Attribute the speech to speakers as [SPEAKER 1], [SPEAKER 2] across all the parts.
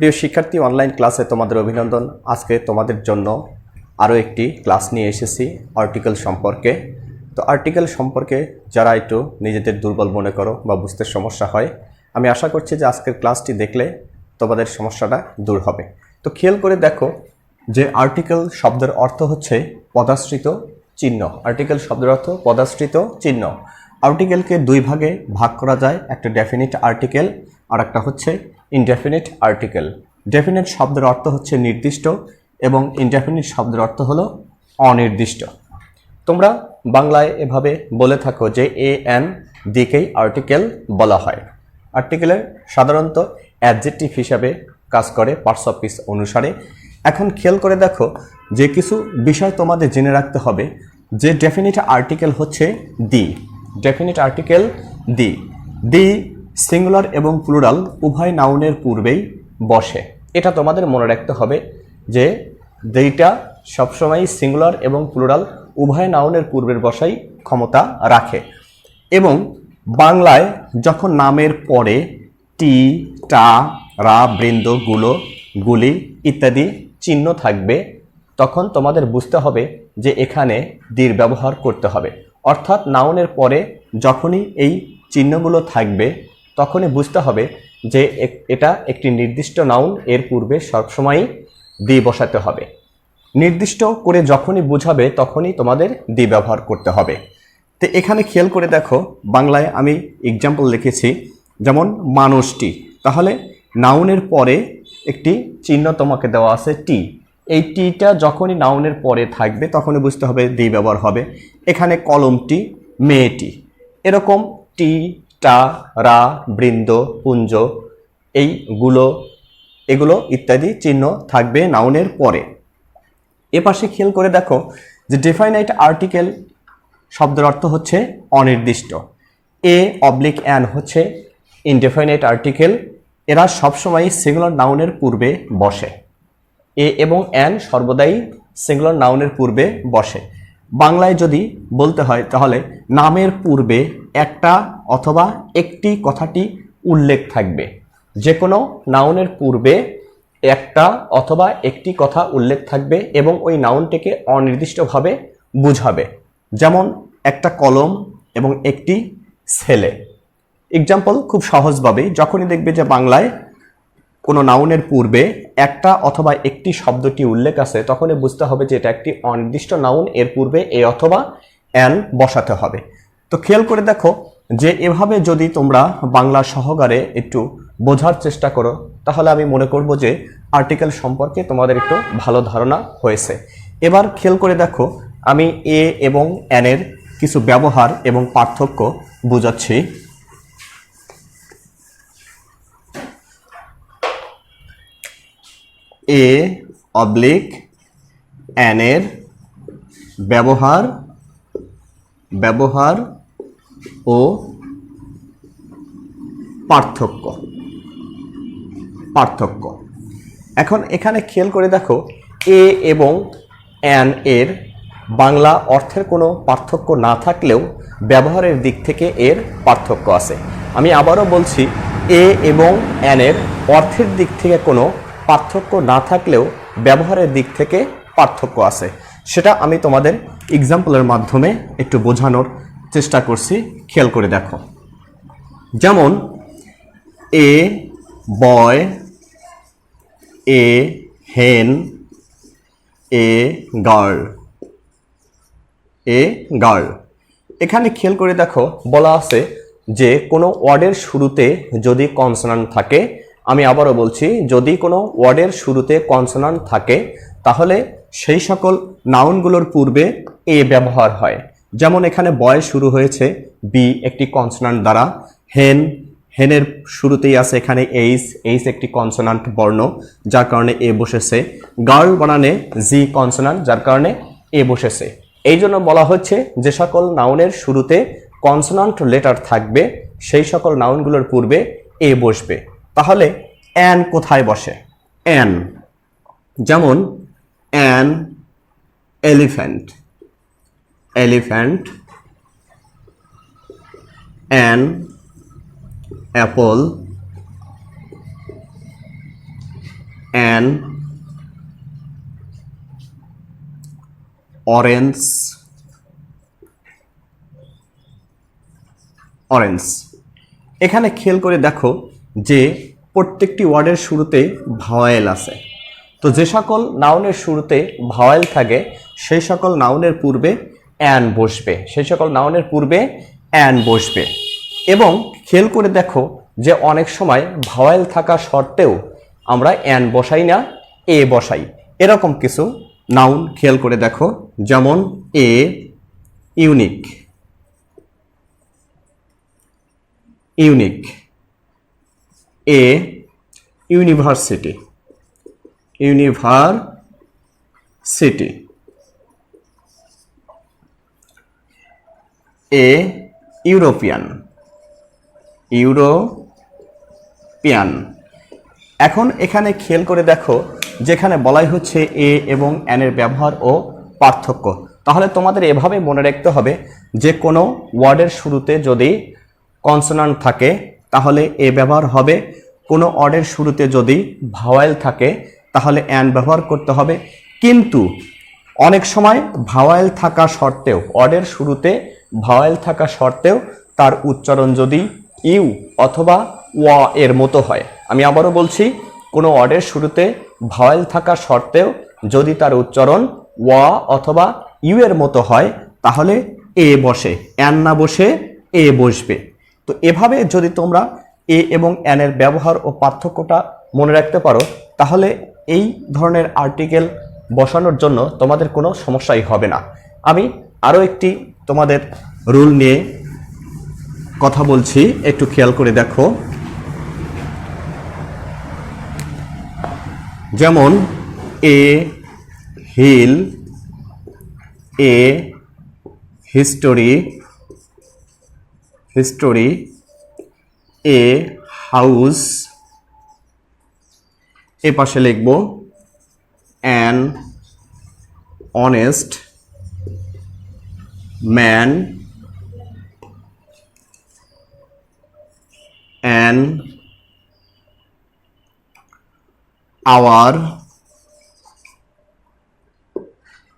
[SPEAKER 1] প্রিয় শিক্ষার্থী অনলাইন ক্লাসে তোমাদের অভিনন্দন। আজকে তোমাদের জন্য আরও একটি ক্লাস নিয়ে এসেছি আর্টিকেল সম্পর্কে। তো আর্টিকেল সম্পর্কে যারা একটু নিজেদের দুর্বল মনে করো বা বুঝতে সমস্যা হয়, আমি আশা করছি যে আজকের ক্লাসটি দেখলে তোমাদের সমস্যাটা দূর হবে। তো খেয়াল করে দেখো যে আর্টিকেল শব্দের অর্থ হচ্ছে পদাশ্রিত চিহ্ন। আর্টিকেল শব্দের অর্থ পদাশ্রিত চিহ্ন। আর্টিকেলকে দুই ভাগে ভাগ করা যায়। একটা ডেফিনিট আর্টিকেল আর একটা হচ্ছে ইনডেফিনিট আর্টিকেল ডেফিনিট শব্দের অর্থ হচ্ছে নির্দিষ্ট এবং ইনডেফিনিট শব্দের অর্থ হলো অনির্দিষ্ট। তোমরা বাংলায় এভাবে বলে থাকো যে এ এন দিকেই আর্টিকেল বলা হয়। আর্টিকেলের সাধারণত অ্যাডজেক্টিভ হিসাবে কাজ করে পার্টস অফ পিস অনুসারে। এখন খেয়াল করে দেখো যে কিছু বিষয় তোমাদের জেনে রাখতে হবে যে ডেফিনিট আর্টিকেল হচ্ছে the definite article the the singular এবং প্লুরাল উভয় নাউনের পূর্বেই বসে। এটা তোমাদের মনে রাখতে হবে যে যেইটা সবসময় সিঙ্গুলার এবং প্লুরাল উভয় নাউনের পূর্বের বসাই ক্ষমতা রাখে। এবং বাংলায় যখন নামের পরে টি, টা, রা, বৃন্দ, গুলো, গুলি ইত্যাদি চিহ্ন থাকবে, তখন তোমাদের বুঝতে হবে যে এখানে দীর ব্যবহার করতে হবে। অর্থাৎ নাউনের পরে যখনই এই চিহ্নগুলো থাকবে তখনই বুঝতে হবে যে এটা একটি নির্দিষ্ট নাউন এর পূর্বে সবসময়ই দি বসাতে হবে। নির্দিষ্ট করে যখনই বুঝাবে তখনই তোমাদের দি ব্যবহার করতে হবে। তো এখানে খেয়াল করে দেখো, বাংলায় আমি এক্সাম্পল লিখেছি, যেমন মানুষটি। তাহলে নাউনের পরে একটি চিহ্ন তোমাকে দেওয়া আছে টি। এই টিটা যখনই নাউনের পরে থাকবে তখনই বুঝতে হবে দি ব্যবহার হবে। এখানে কলমটি মেয়েটি। এরকম টি টা, রা, বৃন্দ, পুঞ্জ, এইগুলো, এগুলো ইত্যাদি চিহ্ন থাকবে নাউনের পরে। এ পাশে খেয়াল করে দেখো যে ডেফাইনাইট আর্টিকেল শব্দের অর্থ হচ্ছে অনির্দিষ্ট। এ অবলিক অ্যান হচ্ছে ইনডেফাইনাইট আর্টিকেল এরা সবসময় সিঙ্গুলার নাউনের পূর্বে বসে। এ এবং অ্যান সর্বদাই সিঙ্গুলার নাউনের পূর্বে বসে। বাংলায় যদি বলতে হয়, তাহলে নামের পূর্বে একটা অথবা একটি কথাটি উল্লেখ থাকবে। যে কোনো নাউনের পূর্বে একটা অথবা একটি কথা উল্লেখ থাকবে এবং ওই নাউনটিকে অনির্দিষ্টভাবে বুঝাবে। যেমন, একটা কলম এবং একটি ছেলে। এক্সাম্পল খুব সহজভাবেই যখনই দেখবে যে বাংলায় কোনো নাউনের পূর্বে একটা অথবা একটি শব্দটি উল্লেখ আছে, তখনই বুঝতে হবে যে এটা একটি অনির্দিষ্ট নাউন এর পূর্বে এ অথবা অ্যান বসাতে হবে। তো খেয়াল করে দেখো যে এভাবে যদি তোমরা বাংলা সহকারে একটু বোঝার চেষ্টা করো, তাহলে আমি মনে করব যে আর্টিকেল সম্পর্কে তোমাদের একটু ভালো ধারণা হয়েছে। এবার খেয়াল করে দেখো, আমি এ এবং অ্যানের কিছু ব্যবহার এবং পার্থক্য বোঝাচ্ছি। এ অবলিক অ্যানের ব্যবহার ব্যবহার ও পার্থক্য পার্থক্য। এখন এখানে খেয়াল করে দেখো, এ এবং অ্যান এর বাংলা অর্থের কোনো পার্থক্য না থাকলেও ব্যবহারের দিক থেকে এর পার্থক্য আছে। আমি আবারও বলছি, এ এবং অ্যানের অর্থের দিক থেকে কোনো পার্থক্য না থাকলেও ব্যবহারের দিক থেকে পার্থক্য আছে। সেটা আমি তোমাদের এক্সাম্পলের মাধ্যমে একটু বোঝানোর চেষ্টা করছি। খেয়াল করে দেখো। যেমন, এ, বয়, এ, হেন, এ, গার্ল এ, গার্ল। এখানে খেয়াল করে দেখো, বলা আছে যে কোনো ওয়ার্ডের শুরুতে যদি কনসোনান্ট থাকে আমি আবারও বলছি, যদি কোনো ওয়ার্ডের শুরুতে কনসোনান্ট থাকে, তাহলে সেই সকল নাউনগুলোর পূর্বে এ ব্যবহার হয়। যেমন এখানে বয় শুরু হয়েছে, বি একটি কনসোনান্ট দ্বারা, হেন, হেনের শুরুতেই আছে এখানে এইচ এইচ একটি কনসোনান্ট বর্ণ, যার কারণে এ বসেছে। গার্ল বানানে জি কনসোনান্ট যার কারণে এ বসেছে। এই জন্য বলা হচ্ছে, যে সকল নাউনের শুরুতে কনসোনান্ট লেটার থাকবে, সেই সকল নাউনগুলোর পূর্বে এ বসবে। তাহলে অ্যান কোথায় বসে? অ্যান, যেমন an elephant elephant, an apple, an orange orange. এখানে খেয়াল করে দেখো যে প্রত্যেকটি ওয়ার্ডের শুরুতে ভাওয়েল আছে। তো যে সকল নাউনের শুরুতে ভাওয়েল থাকে, সেই সকল নাউনের পূর্বে অ্যান বসবে। সেই সকল নাউনের পূর্বে অ্যান বসবে। এবং খেয়াল করে দেখো যে অনেক সময় ভাওয়েল থাকা সত্ত্বেও আমরা অ্যান বসাই না, এ বসাই। এরকম কিছু নাউন খেয়াল করে দেখো, যেমন a unique. Unique. A university university a European European এখন এখানে খেয়াল করে দেখো, যেখানে বলাই হচ্ছে এ এবং অ্যানের ব্যবহার ও পার্থক্য। তাহলে তোমাদের এভাবে মনে রাখতে হবে যে কোনো ওয়ার্ডের শুরুতে যদি কনসোনান্ট থাকে তাহলে এ ব্যবহার হবে। কোনো অর্ডের শুরুতে যদি ভাওয়াইল থাকে, তাহলে অ্যান ব্যবহার করতে হবে। কিন্তু অনেক সময় ভাওয়াইল থাকা সত্ত্বেও ওয়ার্ডের শুরুতে ভাওয়াইল থাকা সত্ত্বেও তার উচ্চারণ যদি ইউ অথবা ওয়া এর মতো হয়। আমি আবারও বলছি, কোনো অর্ডের শুরুতে ভাওয়াইল থাকা সত্ত্বেও যদি তার উচ্চারণ ওয়া অথবা ইউ এর মতো হয়, তাহলে এ বসে, অ্যান না বসে এ বসবে। তো এভাবে যদি তোমরা এ এবং অ্যানের ব্যবহার ও পার্থক্যটা মনে রাখতে পারো, তাহলে এই ধরনের আর্টিকেল বসানোর জন্য তোমাদের কোনো সমস্যাই হবে না। আমি আরও একটি তোমাদের রুল নিয়ে কথা বলছি, একটু খেয়াল করে দেখো। যেমন a hill a history history a house a পাশে লিখব an honest man an hour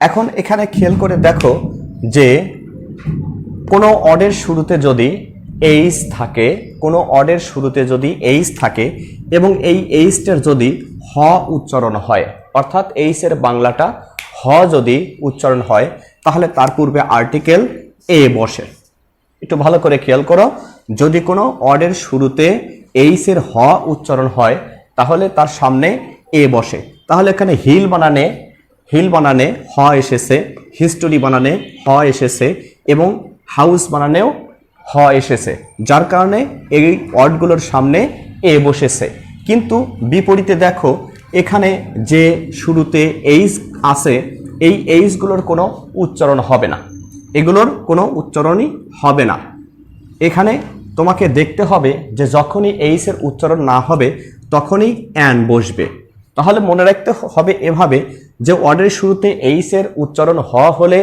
[SPEAKER 1] এখন এখানে খেয়াল করে দেখো যে কোনো অর্ডের শুরুতে যদি এইচ থাকে, কোনো অর্ডের শুরুতে যদি এইচ থাকে এবং এই এইচটার যদি হ উচ্চারণ হয়, অর্থাৎ এইচের বাংলাটা হ যদি উচ্চারণ হয়, তাহলে তার পূর্বে আর্টিকেল এ বসে। একটু ভালো করে খেয়াল করো, যদি কোনো অর্ডের শুরুতে এইচের হ উচ্চারণ হয়, তাহলে তার সামনে এ বসে। তাহলে এখানে হিল বানানে হিল বানানে হ এসেছে, হিস্টোরি বানানে হ এসেছে এবং হাউস বানানেও হ এসেছে, যার কারণে এই ওয়ার্ডগুলোর সামনে এ বসেছে। কিন্তু বিপরীতে দেখো, এখানে যে শুরুতে এইচ আছে, এই এইচগুলোর কোনো উচ্চারণ হবে না। এগুলোর কোনো উচ্চারণই হবে না। এখানে তোমাকে দেখতে হবে যে যখনই এইচের উচ্চারণ না হবে, তখনই অ্যান বসবে। তাহলে মনে রাখতে হবে এভাবে যে ওয়ার্ডের শুরুতে এইচের উচ্চারণ হ হলে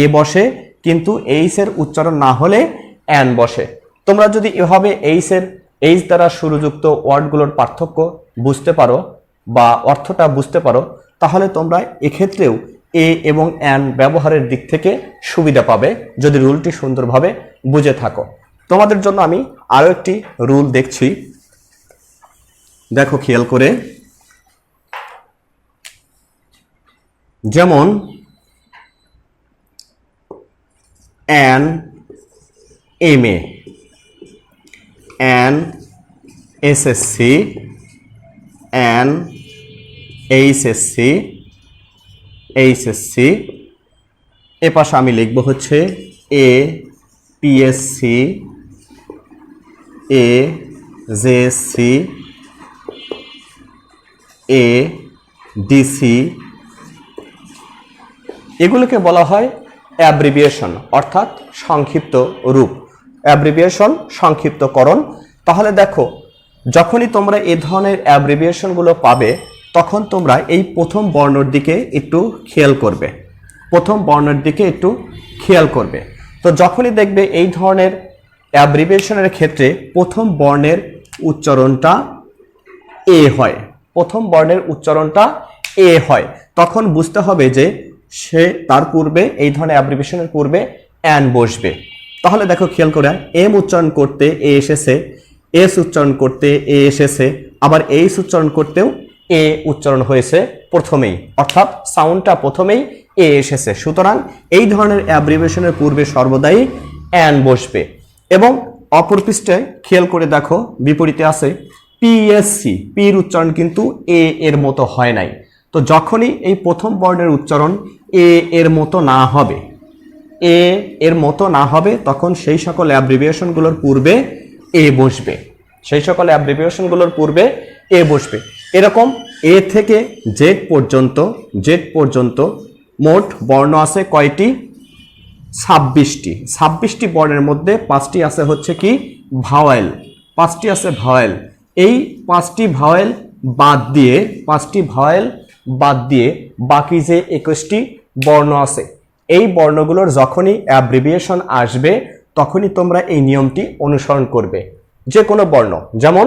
[SPEAKER 1] এ বসে, কিন্তু এইচের উচ্চারণ না হলে অ্যান বসে। তোমরা যদি এভাবে এইচের এইচ দ্বারা শুরুযুক্ত ওয়ার্ডগুলোর পার্থক্য বুঝতে পারো বা অর্থটা বুঝতে পারো, তাহলে তোমরা এক্ষেত্রেও এ এবং অ্যান ব্যবহারের দিক থেকে সুবিধা পাবে যদি রুলটি সুন্দরভাবে বুঝে থাকো। তোমাদের জন্য আমি আরও একটি রুল দেখছি। দেখো খেয়াল করে। যেমন, an M A an SSC an HSC HSC a পাশে আমি লিখব হচ্ছে a PSC a JSC a DC এগুলোকে বলা হয় অ্যাব্রিভিয়েশন অর্থাৎ সংক্ষিপ্ত রূপ। অ্যাব্রিভিয়েশন সংক্ষিপ্তকরণ। তাহলে দেখো, যখনই তোমরা এই ধরনের অ্যাব্রিভিয়েশনগুলো পাবে, তখন তোমরা এই প্রথম বর্ণর দিকে একটু খেয়াল করবে। প্রথম বর্ণের দিকে একটু খেয়াল করবে। তো যখনই দেখবে এই ধরনের অ্যাব্রিভিয়েশনের ক্ষেত্রে প্রথম বর্ণের উচ্চারণটা এ হয়। প্রথম বর্ণের উচ্চারণটা এ হয়। তখন বুঝতে হবে যে সে তার পূর্বে, এই ধরনের অ্যাব্রিভিয়েশনের পূর্বে অ্যান বসবে। তাহলে দেখো খেয়াল করে এম উচ্চারণ করতে এ এসেছে এস উচ্চারণ করতে এ এসেছে, আবার এইস উচ্চারণ করতেও এ উচ্চারণ হয়েছে প্রথমেই। অর্থাৎ সাউন্ডটা প্রথমেই এ এসেছে। সুতরাং এই ধরনের অ্যাব্রিভিয়েশনের পূর্বে সর্বদাই অ্যান বসবে। এবং অপর পৃষ্ঠে খেয়াল করে দেখো, বিপরীতে আছে পিএসসি পির উচ্চারণ কিন্তু এ এর মতো হয় নাই। তো যখনই এই প্রথম বর্ণের উচ্চারণ এ এর মতো না হবে এ এর মতো না হবে, তখন সেই সকল অ্যাব্রিভিয়েশনগুলোর পূর্বে এ বসবে। সেই সকল অ্যাব্রিভিয়েশনগুলোর পূর্বে এ বসবে। এরকম এ থেকে জেড পর্যন্ত জেড পর্যন্ত মোট বর্ণ আছে কয়টি? ছাব্বিশটি। ছাব্বিশটি বর্ণের মধ্যে পাঁচটি আছে হচ্ছে কি? ভাওয়েল। পাঁচটি আছে ভাওয়েল। এই পাঁচটি ভাওয়েল বাদ দিয়ে, পাঁচটি ভাওয়েল বাদ দিয়ে বাকি যে একুশটি বর্ণ আছে এই বর্ণগুলোর যখনই অ্যাব্রিভিয়েশন আসবে, তখনই তোমরা এই নিয়মটি অনুসরণ করবে। যে কোনো বর্ণ, যেমন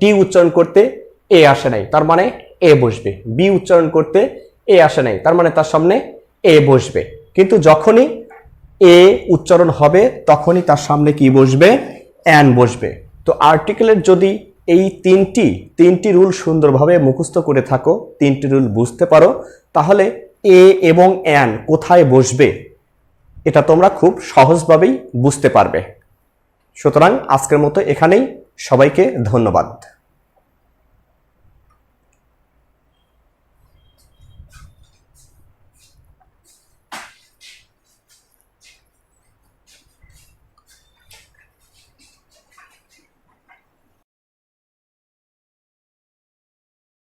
[SPEAKER 1] ডি উচ্চারণ করতে এ আসে নাই, তার মানে এ বসবে। বি উচ্চারণ করতে এ আসে নাই, তার মানে তার সামনে এ বসবে। কিন্তু যখনই এ উচ্চারণ হবে, তখনই তার সামনে কি বসবে? অ্যান বসবে। তো আর্টিকেলের যদি এই তিনটি তিনটি রুল সুন্দরভাবে মুখস্থ করে থাকো, তিনটি রুল বুঝতে পারো, তাহলে এ এবং অ্যান কোথায় বসবে, এটা তোমরা খুব সহজভাবেই বুঝতে পারবে। সুতরাং আজকের মতো এখানেই সবাইকে ধন্যবাদ।